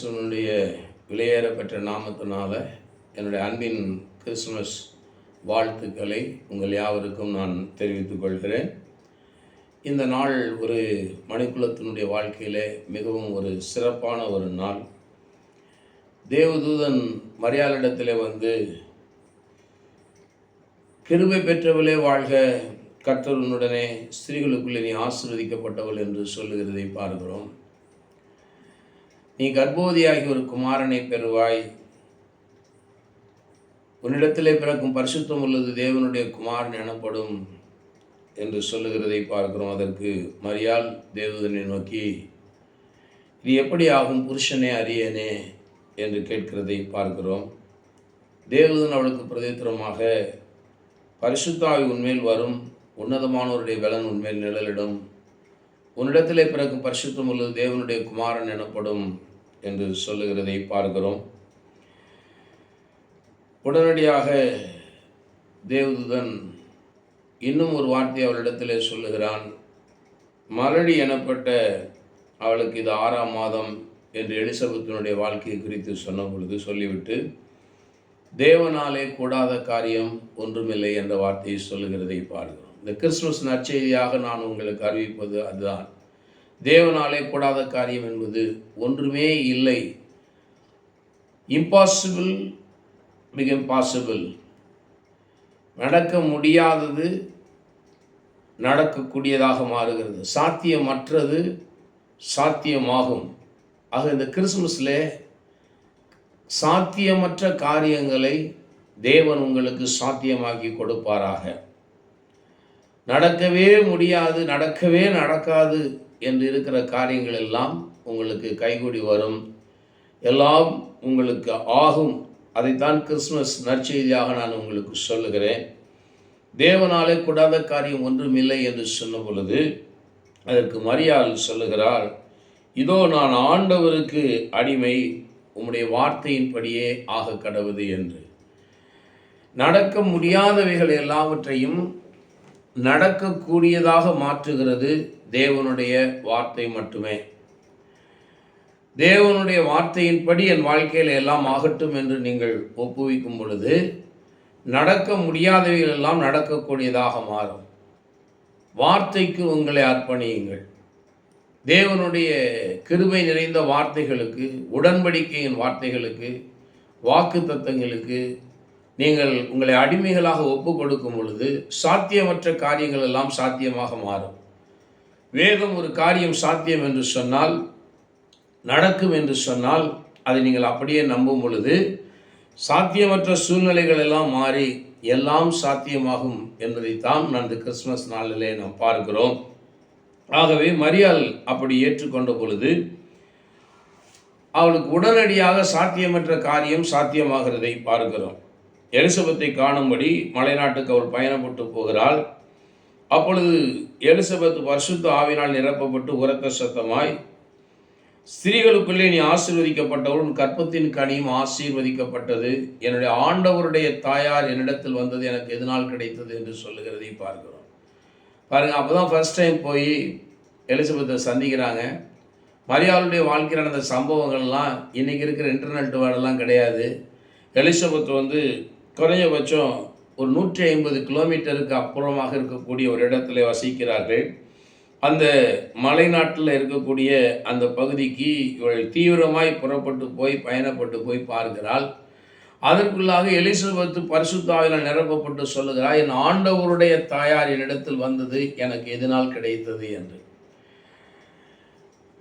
கிறிஸ்துவனுடைய விலையேறப்பெற்ற நாமத்தினால என்னுடைய அன்பின் கிறிஸ்துமஸ் வாழ்த்துக்களை உங்கள் யாவருக்கும் நான் தெரிவித்துக் கொள்கிறேன். இந்த நாள் ஒரு மணிக்குலத்தினுடைய வாழ்க்கையிலே மிகவும் ஒரு சிறப்பான ஒரு நாள். தேவதூதன் மரியாளிடத்திலே வந்து கிருபை பெற்றவளே வாழ்க கர்த்தருனுடனே ஸ்திரீகளுக்குள்ளே நீ ஆசிர்வதிக்கப்பட்டவள் என்று சொல்லுகிறதை பார்க்கிறோம். நீ கர்ப்பவதியாகி ஒரு குமாரனை பெறுவாய். உன்னிடத்திலே பிறக்கும் பரிசுத்தம் உள்ளது தேவனுடைய குமாரன் எனப்படும் என்று சொல்லுகிறதை பார்க்கிறோம். அதற்கு மரியாள் தேவதனை நோக்கி இது எப்படி ஆகும்? புருஷனே அறியனே என்று கேட்கிறதை பார்க்கிறோம். தேவதன் அவளுக்கு பிரதித்திரமாக பரிசுத்தாவி உண்மையில் வரும் உன்னதமானவருடைய பலன் உண்மையில் நிழலிடும். உன்னிடத்திலே பிறக்கும் பரிசுத்தம் உள்ளது தேவனுடைய குமாரன் எனப்படும் என்று சொல்லுகிறதை பார்க்கிறோம். உடனடியாக தேவதுதன் இன்னும் ஒரு வார்த்தை அவளிடத்திலே சொல்லுகிறான். மலடி எனப்பட்ட அவளுக்கு இது ஆறாம் மாதம் என்று எலிசபெத்தினுடைய வாழ்க்கையை குறித்து சொன்ன பொழுது சொல்லிவிட்டு தேவனாலே கூடாத காரியம் ஒன்றுமில்லை என்ற வார்த்தையை சொல்லுகிறதை பார்க்கிறோம். இந்த கிறிஸ்துமஸ் நற்செய்தியாக நான் உங்களுக்கு அறிவிப்பது அதுதான். தேவனாலே கூடாத காரியம் என்பது ஒன்றுமே இல்லை. இம்பாசிபிள் மிக பாசிபிள் நடக்க முடியாதது நடக்கக்கூடியதாக மாறுகிறது. சாத்தியமற்றது சாத்தியமாகும். ஆக இந்த கிறிஸ்மஸில் சாத்தியமற்ற காரியங்களை தேவன் உங்களுக்கு சாத்தியமாக்கி கொடுப்பாராக. நடக்கவே முடியாது நடக்கவே நடக்காது. என்று இருக்கிற காரியங்கள் எல்லாம் உங்களுக்கு கைகூடி வரும். எல்லாம் உங்களுக்கு ஆகும். அதைத்தான் கிறிஸ்துமஸ் நற்செய்தியாக நான் உங்களுக்கு சொல்லுகிறேன். தேவனாலே கூடாத காரியம் ஒன்றும் இல்லை என்று சொன்ன பொழுது அதற்கு மரியாள் சொல்லுகிறார் இதோ நான் ஆண்டவருக்கு அடிமை உம்முடைய வார்த்தையின்படியே ஆக கடவுது என்று. நடக்க முடியாதவைகள் எல்லாவற்றையும் நடக்கக்கூடியதாக மாற்றுகிறது தேவனுடைய வார்த்தை மட்டுமே. தேவனுடைய வார்த்தையின்படி என் வாழ்க்கையில் எல்லாம் ஆகட்டும் என்று நீங்கள் ஒப்புவிக்கும் பொழுது நடக்க முடியாதவைகள் எல்லாம் நடக்கக்கூடியதாக மாறும். வார்த்தைக்கு உங்களை அர்ப்பணியுங்கள். தேவனுடைய கிருபை நிறைந்த வார்த்தைகளுக்கு உடன்படிக்கையின் வார்த்தைகளுக்கு வாக்கு தத்தங்களுக்கு நீங்கள் உங்களை அடிமைகளாக ஒப்பு கொடுக்கும் பொழுது சாத்தியமற்ற காரியங்கள் எல்லாம் சாத்தியமாக மாறும். வேதம் ஒரு காரியம் சாத்தியம் என்று சொன்னால் நடக்கும் என்று சொன்னால் அதை நீங்கள் அப்படியே நம்பும் பொழுது சாத்தியமற்ற சூழ்நிலைகள் எல்லாம் மாறி எல்லாம் சாத்தியமாகும் என்பதைத்தான் நான் இந்த கிறிஸ்மஸ் நாளிலே நாம் பார்க்கிறோம். ஆகவே மரியாள் அப்படி ஏற்றுக்கொண்ட பொழுது அவளுக்கு உடனடியாக சாத்தியமற்ற காரியம் சாத்தியமாகிறதை பார்க்கிறோம். எலிசபெத்தை காணும்படி மலைநாட்டுக்கு அவள் பயணப்பட்டு போகிறாள் அப்பொழுது எலிசபெத் பரிசுத்த ஆவினால் நிரப்பப்பட்டு உரத்த சத்தமாய் ஸ்திரீகளுக்குள்ளே நீ ஆசீர்வதிக்கப்பட்டவள் கற்பத்தின் கனியும் ஆசீர்வதிக்கப்பட்டது. என்னுடைய ஆண்டவருடைய தாயார் என்னிடத்தில் வந்தது எனக்கு எதனால் கிடைத்தது? என்று சொல்லுகிறதை பார்க்கிறோம். பாருங்கள் அப்போ தான் ஃபஸ்ட் டைம் போய் எலிசபெத்தை சந்திக்கிறாங்க. மரியாளுடைய வாழ்க்கையில் நடந்த சம்பவங்கள்லாம் இன்றைக்கி இருக்கிற இன்டர்நெட் வேர்டெல்லாம் கிடையாது. எலிசபெத் வந்து குறைஞ்சபட்சம் ஒரு நூற்றி ஐம்பது கிலோமீட்டருக்கு அப்புறமாக இருக்கக்கூடிய ஒரு இடத்துல வசிக்கிறார்கள். அந்த மலைநாட்டில் இருக்கக்கூடிய அந்த பகுதிக்கு இவள் தீவிரமாய் புறப்பட்டு போய் பயணப்பட்டு போய் பார்க்கிறாள். அதற்குள்ளாக எலிசபெத்து பரிசுத்தாவினால் நிரப்பப்பட்டு சொல்லுகிறாள் என் ஆண்டவருடைய தாயார் என்னிடத்தில் வந்தது எனக்கு எதனால் கிடைத்தது? என்று.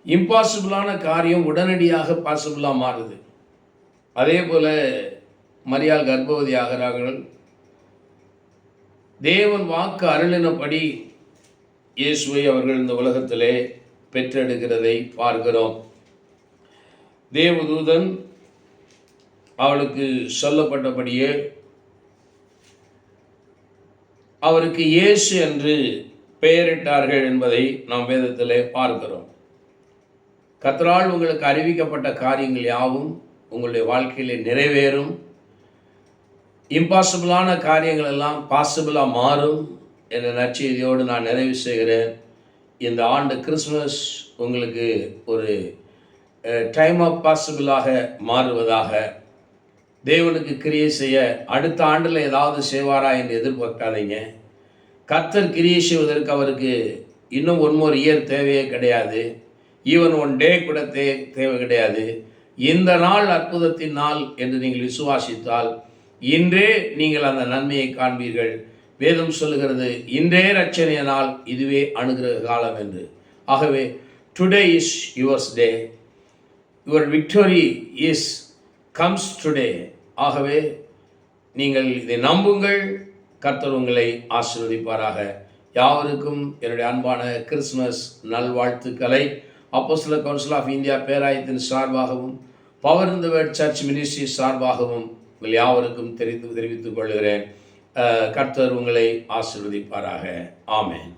இம்பாசிபிளான காரியம் உடனடியாக பாசிபிளாக மாறுது. அதே போல் மரியாள் கர்ப்பவதி ஆகிறார்கள் தேவன் வாக்கு அருளினபடி இயேசுவை அவர்கள் இந்த உலகத்திலே பெற்றெடுக்கிறதை பார்க்கிறோம். தேவதூதன் அவளுக்கு சொல்லப்பட்டபடியே அவருக்கு இயேசு என்று பெயரிட்டார்கள் என்பதை நாம் வேதத்திலே பார்க்கிறோம். கத்தரால் உங்களுக்கு அறிவிக்கப்பட்ட காரியங்கள் யாவும் உங்களுடைய வாழ்க்கையிலே நிறைவேறும். இம்பாசிபிளான காரியங்கள் எல்லாம் பாசிபிளாக மாறும் என்ற நற்செய்தியோடு நான் நிறைவு செய்கிறேன். இந்த ஆண்டு கிறிஸ்மஸ் உங்களுக்கு ஒரு டைம் ஆஃப் பாசிபிளாக மாறுவதாக. தேவனுக்கு கிரியை செய்ய அடுத்த ஆண்டில் ஏதாவது செய்வாரா என்று எதிர்பார்க்காதீங்க. கர்த்தர் கிரியை செய்வதற்கு அவருக்கு இன்னும் ஒன் மோர் இயர் தேவையே கிடையாது. ஈவன் ஒன் டே கூட தே தேவை கிடையாது. இந்த நாள் அற்புதத்தின் நாள் என்று நீங்கள் விசுவாசித்தால் இன்றே நீங்கள் அந்த நன்மையை காண்பீர்கள். வேதம் சொல்லுகிறது இன்றே ரட்சணைய நாள் இதுவே அணுகிற காலம் என்று. ஆகவே today is yours day your victory is comes today ஆகவே நீங்கள் இதை நம்புங்கள். கர்த்தர் உங்களை ஆசீர்வதிப்பாராக. யாவருக்கும் என்னுடைய அன்பான கிறிஸ்மஸ் நல்வாழ்த்துக்களை. சில கவுன்சில் ஆஃப் இந்தியா பேராயத்தின் சார்பாகவும் பவர் இந்த வேர்ட் சர்ச் மினிஸ்ட்ரி சார்பாகவும் உங்கள் யாவருக்கும் தெரிந்து தெரிவித்துக் கொள்கிறேன். கர்த்தர் உங்களை ஆசிர்வதிப்பாராக. ஆமேன்.